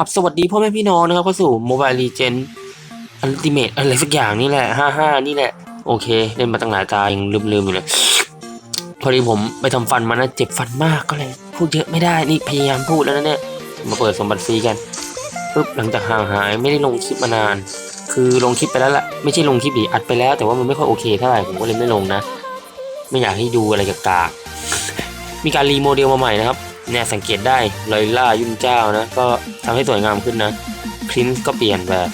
ราบสวัสดีพ่อแม่พี่น้องนะครับเข้าสู่โมบายลีเจนอันติเมตอะไรสักอย่างนี่แหละห้าห้านี่แหละ โอเค เล่นมาตั้งหลายตายังลืมๆอยู่เลย พอดีผมไปทำฟันมานะเจ็บฟันมากก็เลย พูดเยอะไม่ได้นี่พยายามพูดแล้วนะเนี่ย มาเปิดสมบัติฟรีกันปุ๊บหลังจากห่างหายไม่ได้ลงคลิปมานาน คือลงคลิปไปแล้วล่ะไม่ใช่ลงคลิปดิอัดไปแล้ว แต่ว่ามันไม่ค่อยโอเคเท่าไหร่ผมก็เลยไม่ลงนะ ไม่อยากให้ดูอะไรกากๆมีการรีโมเดลมาใหม่นะครับ เนี่ยสังเกตได้ลอยล่ายุ่นเจ้านะ ก็ทำให้สวยงามขึ้นนะคลินก็เปลี่ยนแบบ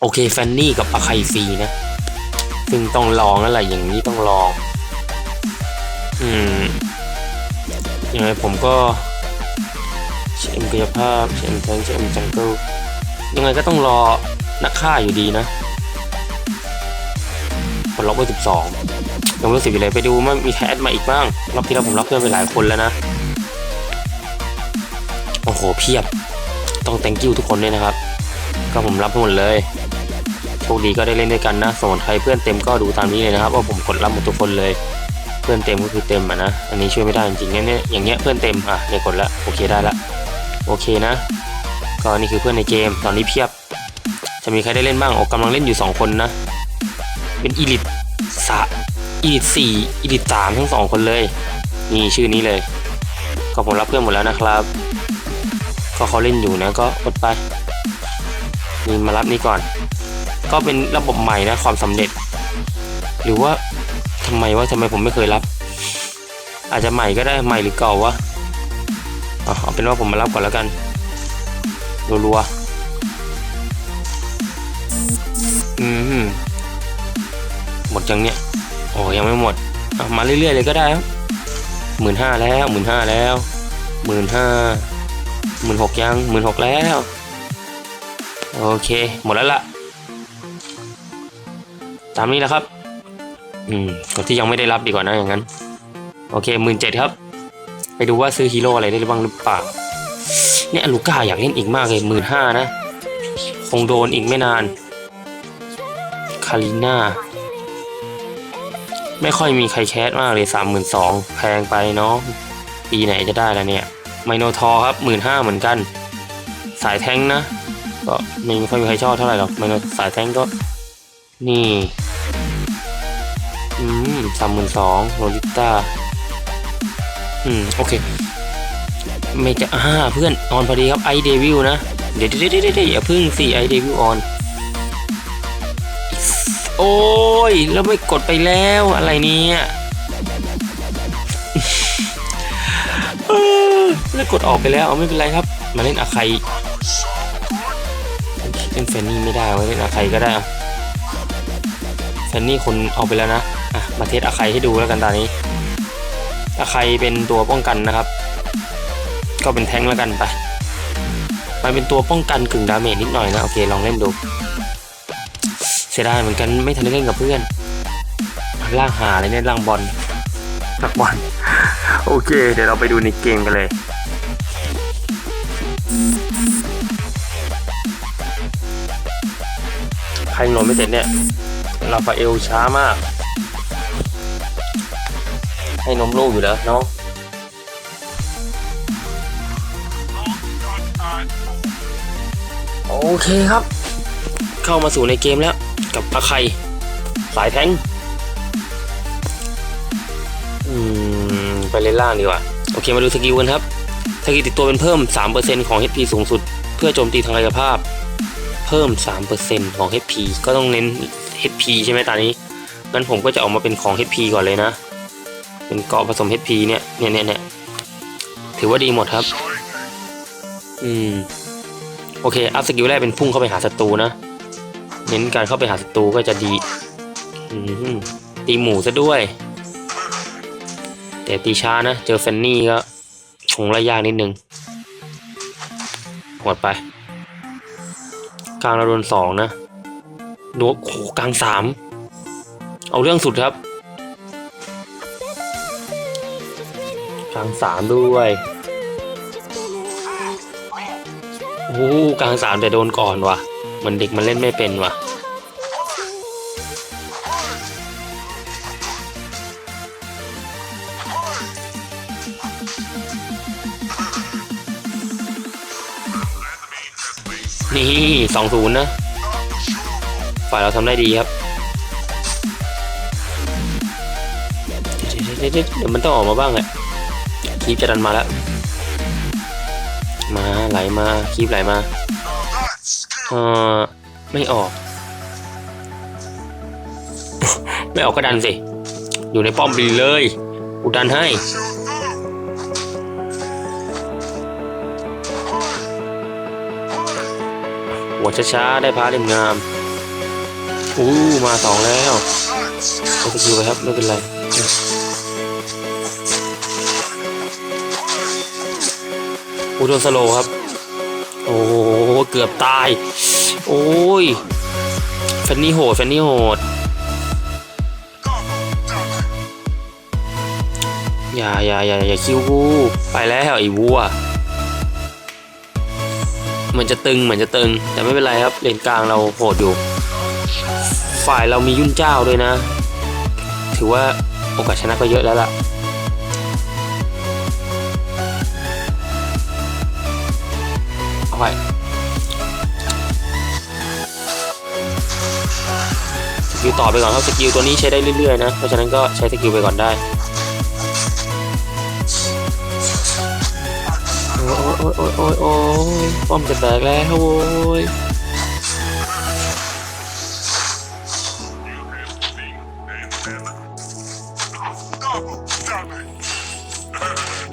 โอเคแฟนนี่กับอาไคฟีนะ ซึ่งต้องลองอะไรอย่างนี้ต้องลอง อืมยังไงผมก็เช็มกายภาพเช็มแทงเช็มจังเกิลยังไงก็ต้องรอนักฆ่าอยู่ดีนะผลล็อกไปสิบสอง ยังรู้สึกอยู่เลยไปดูมันมีใครแอดมาอีกบ้างรอบที่แล้วผมรับเพื่อนไปหลายคนแล้วนะ โอ้โหเพียบ ต้อง thank you ทุกคนด้วยนะครับ ก็ผมรับหมดเลยโชคดีก็ได้เล่นด้วยกันนะส่วนใครเพื่อนเต็มก็ดูตามนี้เลยนะครับว่าผมกดรับหมดทุกคนเลย เพื่อนเต็มก็คือเต็มอะนะอันนี้ช่วยไม่ได้จริงๆเนี่ยอย่างเงี้ยเพื่อนเต็มอะเนี่ยกดละโอเคได้ละโอเคนะ ก็นี่คือเพื่อนในเกมตอนนี้เพียบ จะมีใครได้เล่นบ้างโอ้กำลังเล่นอยู่สองคนนะ เป็นอีลิทสะ อีลิทสี่อีลิทสามทั้งสองคนเลย นี่ชื่อนี้เลย ก็ผมรับเพื่อนหมดแล้วนะครับ ก็เขาเล่นอยู่นะก็กดไปนี่มารับนี่ก่อน ก็เป็นระบบใหม่นะความสำเร็จ หรือว่าทำไมว่าทำไมผมไม่เคยรับ อาจจะใหม่ก็ได้ใหม่หรือเก่าวะเอาเอาเป็นว่าผมมารับก่อนแล้วกันรัวๆอืมหมดยังเนี่ย โอ้ยังไม่หมดมาเรื่อยๆเลยก็ได้ครับหมื่นห้าแล้วหมื่นห้าแล้วหมื่นห้าหมื่นหกยังหมื่นหกแล้ว โอเค หมดแล้วล่ะ ตามนี้แหละครับ อืมคนที่ยังไม่ได้รับดีกว่านะอย่างนั้น โอเคหมื่นเจ็ดครับ ไปดูว่าซื้อฮีโร่อะไรได้บ้างหรือเปล่า เนี่ยลูก้าอยากเล่นอีกมากเลยหมื่นห้านะ คงโดนอีกไม่นาน คาริน่า ไม่ค่อยมีใครแคสมากเลยสามหมื่นสองแพงไปเนาะปีไหนจะได้แล้วเนี่ยไมโนทอครับหมื่นห้าเหมือนกัน สายแท้งนะ ก็ไม่ค่อยมีใครชอบเท่าไหร่หรอกไมโนสายแท้งก็ นี่ อืมสามหมื่นสองโรลิต้าอืม โอเค ไม่จะอ่าเพื่อน ออนพอดีครับไอเดวิลนะ เดี๋ยวเดี๋ยวเดี๋ยวเดี๋ยวอย่าพึ่งสิไอเดวิลออน โอ้ย แล้วไม่กดไปแล้วอะไรเนี่ยแล้วกดออกไปแล้วเอาไม่เป็นไรครับ มาเล่นอาใครเล่นแฟนนี่ไม่ได้ไว้เล่นอาใครก็ได้แฟนนี่คนเอาไปแล้วนะอะมาเทสอาใครให้ดูแล้วกันตอนนี้อาใครเป็นตัวป้องกันนะครับ ก็เป็นแท้งแล้วกันไปมันเป็นตัวป้องกันกึ่งดาเมจนิดหน่อยนะ โอเค ลองเล่นดู สียดายเหมือนกันไม่ทันได้เล่นกับเพื่อนล่างหาอะไรเนี่ยล่างบอลนักบอลโอเค เดี๋ยวเราไปดูในเกมกันเลย ใครโหลดไม่เสร็จเนี่ยลาฟาเอลช้ามาก ให้นมลูกอยู่แล้วน้องโอเคครับ เข้ามาสู่ในเกมแล้ว กับอาไคสายแทงอืมไปเล่นล่างดีกว่า โอเคมาดูสกิลกันครับสกิลติดตัวเป็นเพิ่ม 3%ของ HP สูงสุด เพื่อโจมตีทางกายภาพ เพิ่ม 3%ของ HP ก็ต้องเน้น HP ใช่ไหมตอนนี้งั้นผมก็จะออกมาเป็นของ HP ก่อนเลยนะ เป็นเกาะผสม HP เนี่ยเนี่ยเนี่ยเนี่ยถือว่าดีหมดครับ อืม โอเค อัพสกิลแรกเป็นพุ่งเข้าไปหาศัตรูนะ เน้นการเข้าไปหาศัตรูก็จะดีตีหมูซะด้วย แต่ตีช้านะ เจอแฟนนี่ก็ชงระยากนิดนึงหมดไป กลางเราโดนสองนะดูโหกลางสาม เอาเรื่องสุดครับ กลางสามด้วยโอ้กลางสามแต่โดนก่อนว่ะ มันเด็กมันเล่นไม่เป็นว่ะ นี่สองศูนย์นะ ฝ่ายเราทำได้ดีครับ เดี๋ยวมันต้องออกมาบ้างแหละคีบจะดันมาแล้ว มาไหลมาคีบไหลมา เออไม่ออก ไม่ออกก็ดันสิ อยู่ในป้อมไปเลยกูดันให้ หัวช้าๆ ได้พาเล่มงาม อู้มาสองแล้วเอาสกิลไปครับ ไม่เป็นไรอูโดนสโลครับ โอ้โห เกือบตาย โอ้ยแฟนนี่โหดแฟนนี่โหด อย่าอย่าอย่าอย่าคิวกู ไปแล้วไอ้วัวมือนจะตึงเหมือนจะตึง แต่ไม่เป็นไรครับ เลนกลางเราโหดอยู่ ฝ่ายเรามียุ่นเจ้าด้วยนะ ถือว่าโอกาสชนะก็เยอะแล้วล่ะ กิลต่อไปก่อนครับสกิลตัวนี้ใช้ได้เรื่อยๆนะเพราะฉะนั้นก็ใช้สกิลไปก่อนได้โอ้ยโอ้ยโอ้ยโอ้ยโอ้ยป้อมจะแตกแล้วโว้ย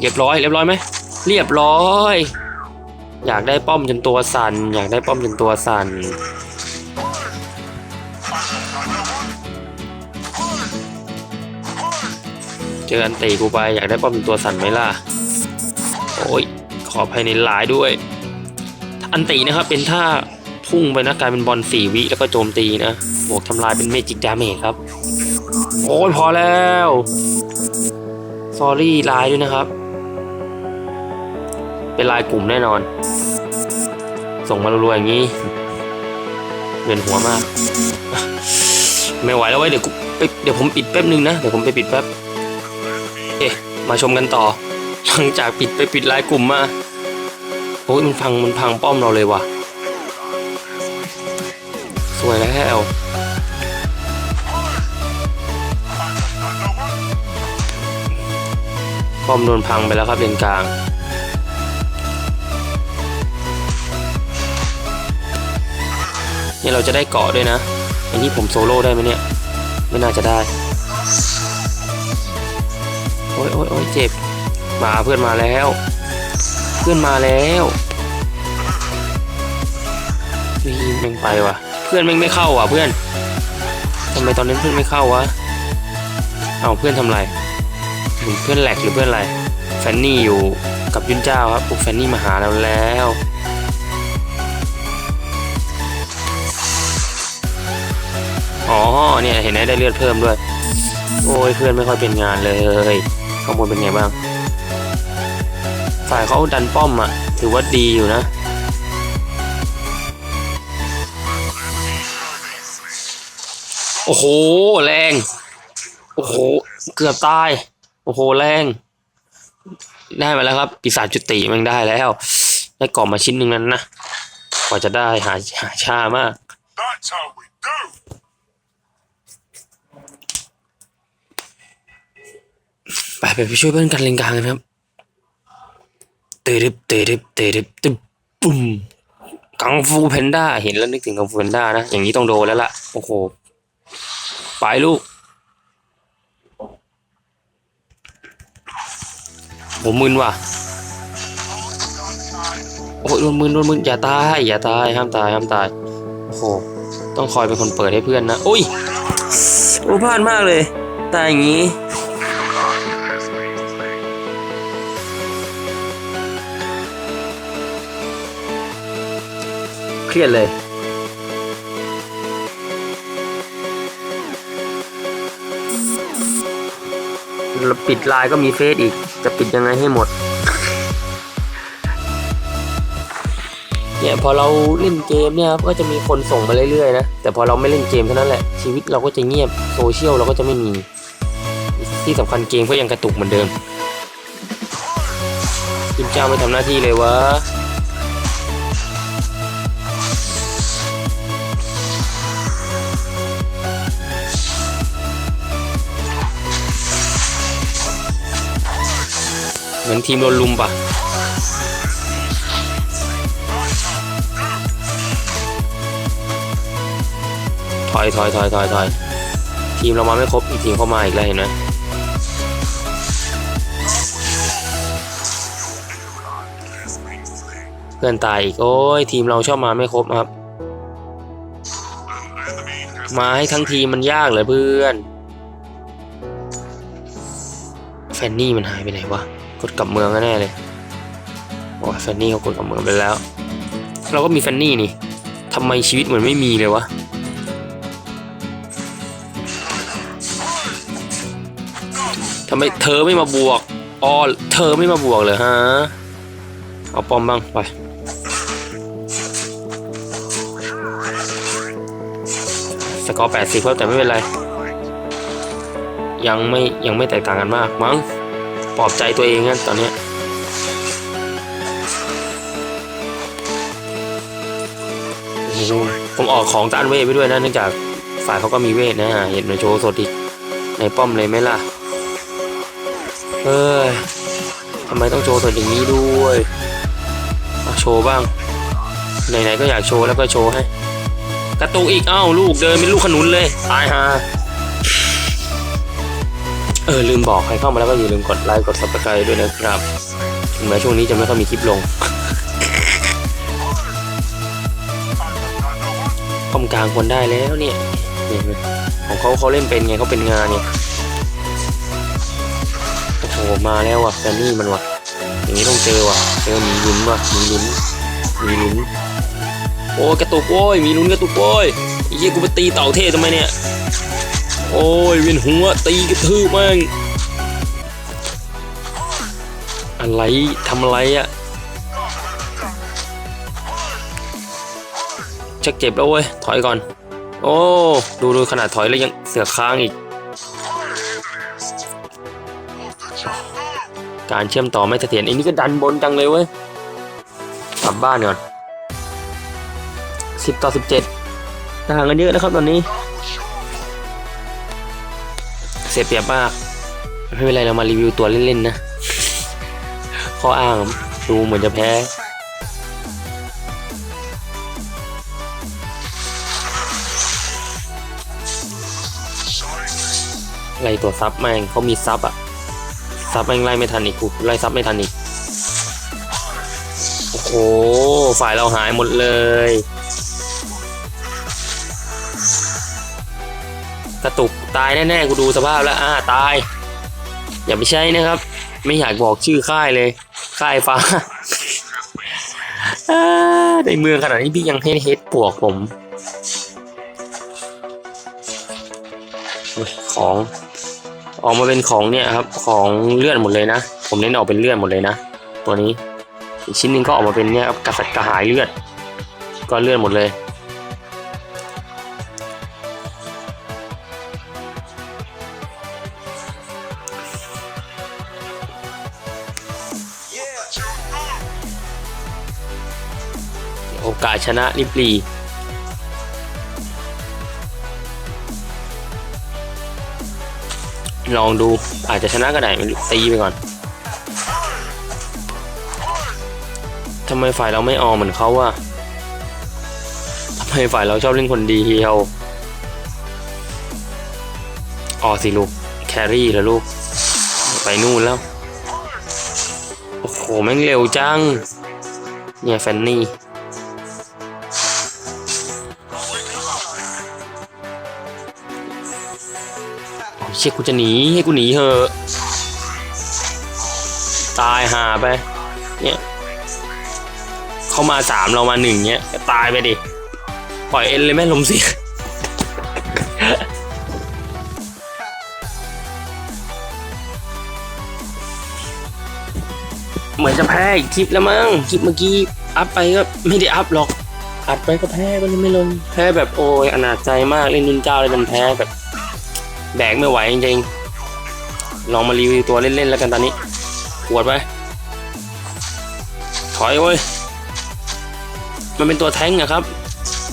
เรียบร้อยเรียบร้อยไหมเรียบร้อย อยากได้ป้อมจนตัวสั่นอยากได้ป้อมจนตัวสั่น เจออันตีกูไปอยากได้ป้อมจนตัวสั่นไหมล่ะ โอ้ยขอภายในหลายด้วย อันตีนะครับเป็นท่าพุ่งไปนะกลายเป็นบอลสี่วิแล้วก็โจมตีนะบวกทำลายเป็นเมจิกดาเมจครับ โอ้ยพอแล้วซอรี่ลายด้วยนะครับ เป็นลายกลุ่มแน่นอน ส่งมารัวๆอย่างนี้เวียนหัวมาก ไม่ไหวแล้วเว้ยเดี๋ยวกูไปเดี๋ยวผมปิดแป๊บนึงนะ เดี๋ยวผมไปปิดแป๊บ มาชมกันต่อ หลังจากปิดไปปิดลายกลุ่มมาโอ้ยมันพังมันพังป้อมเราเลยว่ะ สวยแล้วป้อมโดนพังไปแล้วครับเลนกลางนี่เราจะได้เกาะด้วยนะ อันนี้ผมโซโล่ได้ไหมเนี่ย ไม่น่าจะได้ โอ้ยโอ้ยโอ้ยเจ็บ มาเพื่อนมาแล้ว เพื่อนมาแล้วนี่แม่งไปว่ะ เพื่อนแม่งไม่เข้าว่ะเพื่อนทำไมตอนนั้นเพื่อนไม่เข้าวะ เอาเพื่อนทำไรหรือเพื่อนแหลกหรือเพื่อนอะไร แฟนนี่อยู่กับยุนเจ้าครับปุ๊บแฟนนี่มาหาเราแล้วอ๋อเนี่ยเห็นไหมได้เลือดเพิ่มด้วย โอ้ยเพื่อนไม่ค่อยเป็นงานเลย ข้างบนเป็นไงบ้าง ฝ่ายเขาดันป้อมอะถือว่าดีอยู่นะ โอ้โห แรง โอ้โห เกือบตาย โอ้โห แรง ได้มาแล้วครับ ปีศาจจุติมันได้แล้ว ได้กล่องมาชิ้นหนึ่งนั้นนะ กว่าจะได้หาหาชามาก ไปไปไปช่วยเพื่อนกันเลนกลางกันครับเตริบเตริบเตริบตึบปุ่มกังฟูแพนด้าเห็นแล้วนึกถึงกังฟูแพนด้านะ อย่างนี้ต้องโดนแล้วล่ะ โอ้โห ไปลูก ผมมึนว่ะ โอ้โดนมึนโดนมึนอย่าตาย อย่าตาย ห้ามตายห้ามตาย โอ้โห ต้องคอยเป็นคนเปิดให้เพื่อนนะ อุ้ยโอ้พลาดมากเลย ตายอย่างนี้ รียดเลยปิดไลน์ก็มีเฟซอีก จะปิดยังไงให้หมด เนี่ยพอเราเล่นเกมเนี่ยครับก็จะมีคนส่งมาเรื่อยๆนะ แต่พอเราไม่เล่นเกมเท่านั้นแหละ ชีวิตเราก็จะเงียบโซเชียลเราก็จะไม่มี ที่สำคัญเกมก็ยังกระตุกเหมือนเดิมทีมเจ้าไม่ทำหน้าที่เลยวะ มือนทีมโดนลุมปะถอยถอยถอยถอยถอยทีมเรามาไม่ครบอีกทีมเข้ามาอีกแล้วเห็นไหมเพื่อนตายอีก โอ้ย ทีมเราชอบมาไม่ครบครับ มาให้ทั้งทีมมันยากเลยเพื่อน แฟนนี่มันหายไปไหนวะ กดกลับเมืองแน่เลยโอ้แฟนนี่เขากดกลับเมืองไปแล้ว เราก็มีแฟนนี่นี่ทำไมชีวิตเหมือนไม่มีเลยวะทำไมเธอไม่มาบวกอ๋อเธอไม่มาบวกเลยฮะ เอาปอมบ้างไปสกอร์แปดสิบแล้วแต่ไม่เป็นไร ยังไม่ยังไม่แตกต่างกันมากมั้ง ปลอบใจตัวเองงั้นตอนนี้ผมออกของต้านเวทไปด้วยนะเนื่องจากฝ่ายเขาก็มีเวทนะเห็นในโชว์สดอีกในป้อมเลยไหมล่ะเฮ้ยทำไมต้องโชว์สดอย่างนี้ด้วยโชว์บ้างไหนๆก็อยากโชว์แล้วก็โชว์ให้กระตุกอีกอ้าวลูกเดินเป็นลูกขนุนเลยตายฮา เออลืมบอกใครเข้ามาแล้วก็อย่าลืมกดไลค์กดซับสไครต์ด้วยนะครับถึงแม้ช่วงนี้จะไม่ค่อยมีคลิปลงป้อมกลางควรได้แล้วเนี่ยของเขาเขาเล่นเป็นไงเขาเป็นงานเนี่ยโอ้โหมาแล้วว่ะแฟนนี่มันว่ะอย่างนี้ต้องเจอว่ะเจอหมีลุ้นว่ะหมีลุ้นหมีลุ้นโอ้กระตุกโอ้ยมีลุ้นกระตุกโอ้ยไอ้เหี้ยกูไปตีเต่าเทศทำไมเนี่ย โอ้ยเวียนหัวตีกระทืบแม่งอะไรทำอะไรอะชักเจ็บแล้วเว้ย ถอยก่อน โอ้ ดูดูขนาดถอยแล้วยังเสือค้างอีก การเชื่อมต่อไม่เสถียรอ้นี่ก็ดันบนจังเลยเว้ย กลับบ้านก่อนสิบต่อสิบเจ็ดต่างกันเยอะนะครับตอนนี้ สียเปรียบมาก ไม่เป็นไรเรามารีวิวตัวเล่นๆนะ ข้ออ้างดูเหมือนจะแพ้ไล่ตัวซับแม่งเขามีซับอะซับแม่งไล่ไม่ทันอีกกูไล่ซับไม่ทันอีกโอ้โหฝ่ายเราหายหมดเลยกระตุก ตายแน่ๆกูดูสภาพแล้วอ่าตาย อย่าไปใช้นะครับ ไม่อยากบอกชื่อค่ายเลยค่ายฟ้าในเมืองขนาดนี้พี่ยังให้เฮดปวกผมของออกมาเป็นของเนี่ยครับ ของเลือดหมดเลยนะ ผมเน้นออกเป็นเลือดหมดเลยนะ ตัวนี้อีกชิ้นนึงก็ออกมาเป็นเนี่ยครับกระสัดกระหายเลือด ก็เลือดหมดเลย กาสชนะริบลีลองดูอาจจะชนะก็ได้ไม่รู้ตีไปก่อนทำไมฝ่ายเราไม่ออเหมือนเขาอะทำไมฝ่ายเราชอบเล่นคนเดียวออสิลูก แครี่แล้วลูก ไปนู่นแล้ว โอ้โห แม่งเร็วจัง เนี่ยแฟนนี่ ชี่ยกูจะหนีให้กูหนีเถอะตายหาไป เนี่ยเขามาสามเรามาหนึ่งเนี่ยตายไปดิ ปล่อยเอ็นเลยแม่ลมเสียเหมือนจะแพ้อีกคลิปแล้วมั้งคลิปเมื่อกี้อัพไปก็ไม่ได้อัพหรอกอัดไปก็แพ้ก็เลยไม่ลงแพ้แบบโอ้ยอนาจใจมากเล่นนุนเจ้าเลยมันแพ้แบบ แบกไม่ไหวจริงๆ ลองมารีวิวตัวเล่นๆแล้วกันตอนนี้ปวดไป ถอยเว้ย มันเป็นตัวแท้งอะครับ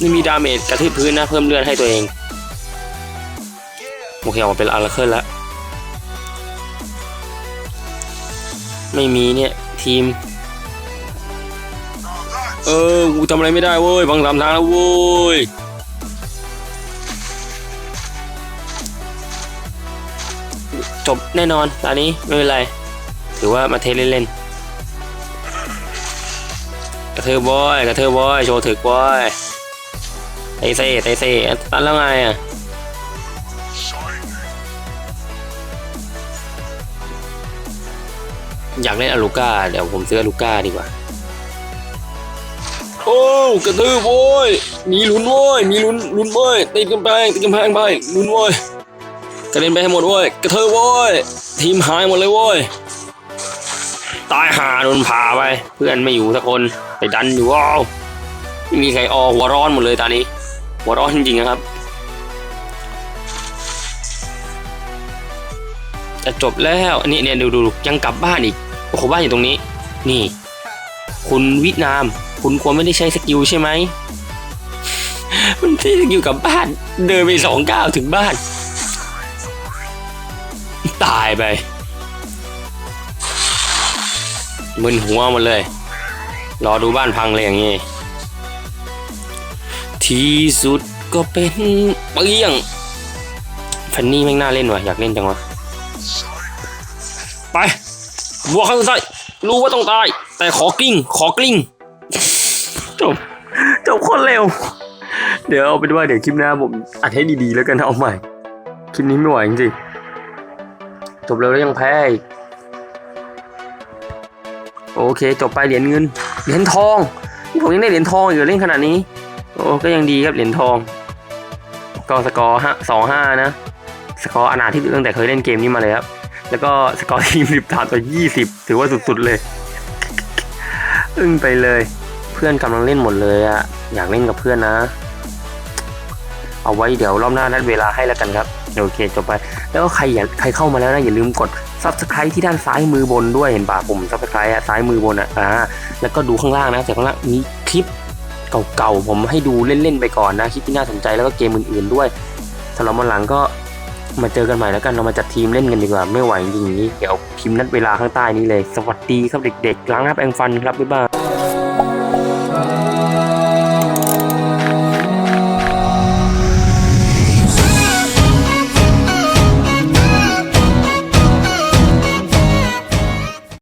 นี่มีดาเมจกระทืบพื้นนะ เพิ่มเลือดให้ตัวเอง โอเคออกมาเป็นอาราเคิลแล้ว ไม่มีเนี่ย ทีม เออ กูทำอะไรไม่ได้เว้ย บังสามทางแล้วเว้ย บแน่นอนตอนนี้ไม่เป็นไร ถือว่ามาเทเล่นๆกระเทอบอยกระเทอบอยโชว์ถึกบอยไตเซ่ไตเซ่ตันแล้วไงอะอยากเล่นอลูก้าเดี๋ยวผมซื้ออลูก้าดีกว่า โอ้กระตือโว้ยมีลุ้นโว้ยมีลุ้นลุ้นโว้ยติดกำแพงติดกำแพงไปลุ้นโว้ย กระเด็นไปให้หมดโว้ยกระเทอโว้ยทีมหายหมดเลยโว้ยตายหาโดนผ่าไปเพื่อนไม่อยู่สักคนไปดันอยู่ว้าวไม่มีใครออหัวร้อนหมดเลยตอนนี้ หัวร้อนจริงๆนะครับ จะจบแล้วอันนี้เนี่ยดูดูยังกลับบ้านอีกโอ้โหบ้านอยู่ตรงนี้ นี่ คุณวินาม คุณควรไม่ได้ใช้สกิลใช่ไหมมันใช้สกิลกับบ้าน เดินไปสองก้าวถึงบ้าน ตายไปมึนหัวหมดเลย รอดูบ้านพังเลยอย่างนี้ ที่สุดก็เป็นเปี้ยงแฟนนี่แม่งน่าเล่นว่ะอยากเล่นจังวะ ไปบวข้างซ้รู้ว่าต้องตาย แต่ขอกลิ้ง ขอกลิ้ง จบ จบคนเร็ว เดี๋ยวเอาเป็นว่าเดี๋ยวคลิปหน้าผมอัดให้ดีๆแล้วกันเอาใหม่ คลิปนี้ไม่ไหวจริงๆ จบเร็วแล้วยังแพ้อีกโอเค จบไปเหรียญเงิน เหรียญทองนี่ผมยังได้เหรียญทองอยู่เล่นขนาดนี้ โอ้ก็ยังดีครับเหรียญทอง ก็สกอร์ห้าสองห้านะ สกอร์อนาที่ตั้งแต่เคยเล่นเกมนี้มาเลยครับ แล้วก็สกอร์ทีมสิบสามต่อยี่สิบถือว่าสุดๆเลย อึ้งไปเลย เพื่อนกำลังเล่นหมดเลยอะอยากเล่นกับเพื่อนนะ เอาไว้เดี๋ยวรอบหน้านัดเวลาให้แล้วกันครับ โอเคจบไป แล้วก็ใครอยากใครเข้ามาแล้วนะ อย่าลืมกด subscribe ที่ด้านซ้ายมือบนด้วยเห็นป่ะปุ่ม subscribe อะซ้ายมือบนอะอ่าแล้วก็ดูข้างล่างนะแต่ข้างล่างมีคลิปเก่าๆผมให้ดูเล่นๆไปก่อนนะคลิปที่น่าสนใจแล้วก็เกมอื่นๆด้วยสำหรับวันหลังก็มาเจอกันใหม่แล้วกันเรามาจัดทีมเล่นกันดีกว่าไม่ไหวจริงๆอย่างนี้เดี๋ยวพิมพ์นัดเวลาข้างใต้นี้เลย สวัสดีครับเด็กๆล้างหน้าแปรงฟันครับบ๊ายบาย